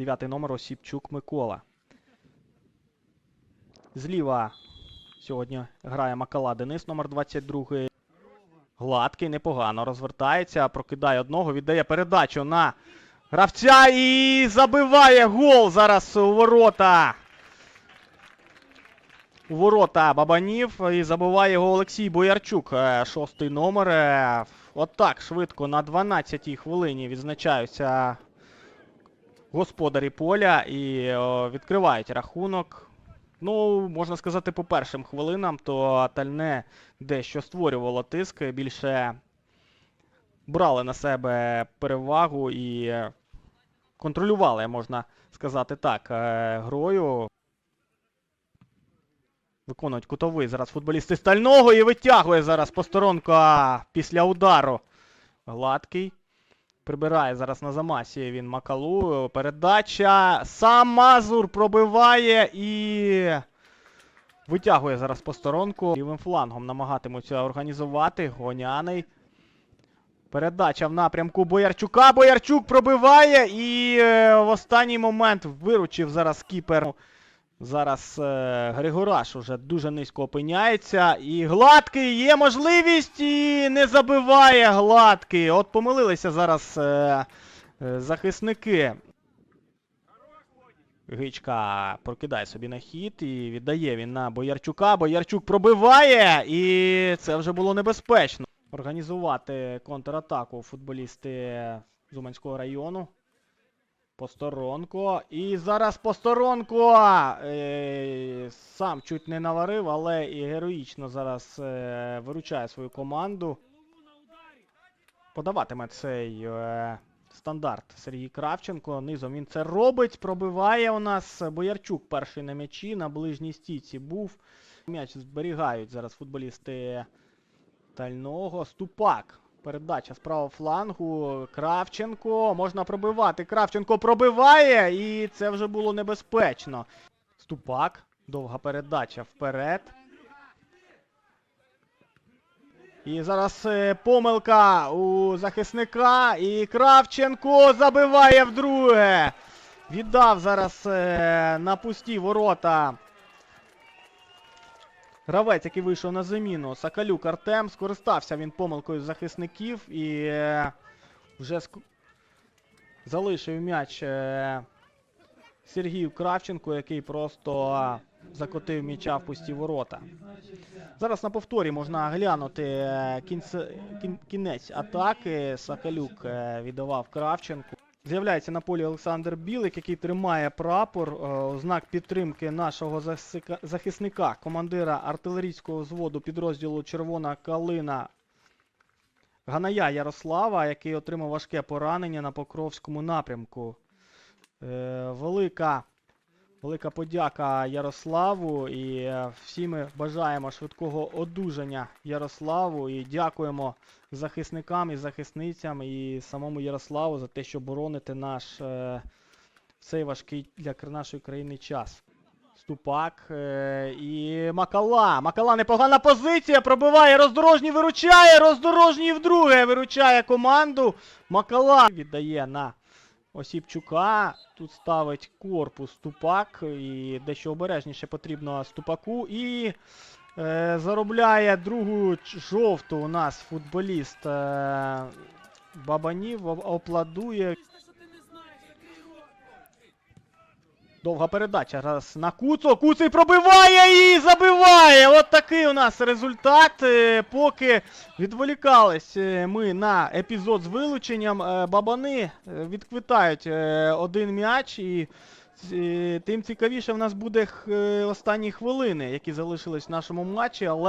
Дев'ятий номер Осіпчук Микола. Зліва сьогодні грає Макала Денис, номер 22. Гладкий, непогано розвертається, прокидає одного, віддає передачу на гравця і забиває гол зараз у ворота. У ворота Бабанів і забиває його Олексій Боярчук, е, шостий номер. Е, Отак швидко на 12-й хвилині відзначаються господарі поля і о, відкривають рахунок. Ну, можна сказати, по першим хвилинам, то Тальне дещо створювало тиск, більше брали на себе перевагу і е, контролювали, можна сказати так, е, грою. Виконують кутовий зараз футболісти Стального і витягує зараз посторонка після удару. Гладкий. Прибирає зараз на замасі він Макалу. Передача. Сам Мазур пробиває і витягує зараз посторонку. Лівим флангом намагатимуться організувати. Гоняний. Передача в напрямку Боярчука. Боярчук пробиває і е, в останній момент виручив зараз кіпер. Зараз е, Григораш уже дуже низько опиняється. І гладкий є можливість і не забиває гладкий. От помилилися зараз е, е, захисники. Гичка прокидає собі на хід і віддає він на Боярчука. Боярчук пробиває, і це вже було небезпечно. Організувати контратаку футболісти Зуманського району. Посторонко. І зараз Посторонко е, сам чуть не наварив, але і героїчно зараз е, виручає свою команду. Подаватиме цей е, стандарт Сергій Кравченко. Низом він це робить. Пробиває у нас Боярчук перший на м'ячі. На ближній стійці був. М'яч зберігають зараз футболісти Тального. Ступак. Передача з правого флангу. Кравченко. Можна пробивати. Кравченко пробиває, і це вже було небезпечно. Ступак. Довга передача вперед. І зараз е, помилка у захисника. І Кравченко забиває вдруге. Віддав зараз е, на пусті ворота. Гравець, який вийшов на заміну, Сакалюк Артем, скористався він помилкою захисників і е, вже ск- залишив м'яч е, Сергію Кравченку, який просто закотив м'яча в пусті ворота. Зараз на повторі можна глянути е, кінце- кін- кінець атаки. Сакалюк віддавав Кравченку. З'являється на полі Олександр Білик, який тримає прапор е, знак підтримки нашого захисника, командира артилерійського взводу підрозділу Червона Калина Ганая Ярослава, який отримав важке поранення на Покровському напрямку. Е, велика, велика подяка Ярославу. І е, всі ми бажаємо швидкого одужання Ярославу і дякуємо захисникам і захисницям і самому Ярославу за те, що бороните наш е, цей важкий для нашої країни час. Ступак е, і Макала. Макала непогана позиція. Пробиває роздорожній, виручає. Роздорожній вдруге виручає команду. Макала віддає на Осіпчука. Тут ставить корпус Ступак. І дещо обережніше потрібно Ступаку. І е, заробляє другу жовту у нас футболіст е, Бабанів. Опладує. Довга передача. Раз на Куцо. Куций пробиває і забиває. От такий у нас результат. Е, Поки відволікались е, ми на епізод з вилученням. е, Бабани відквитають один м'яч. І тим цікавіше в нас буде останні хвилини, які залишились в нашому матчі. Але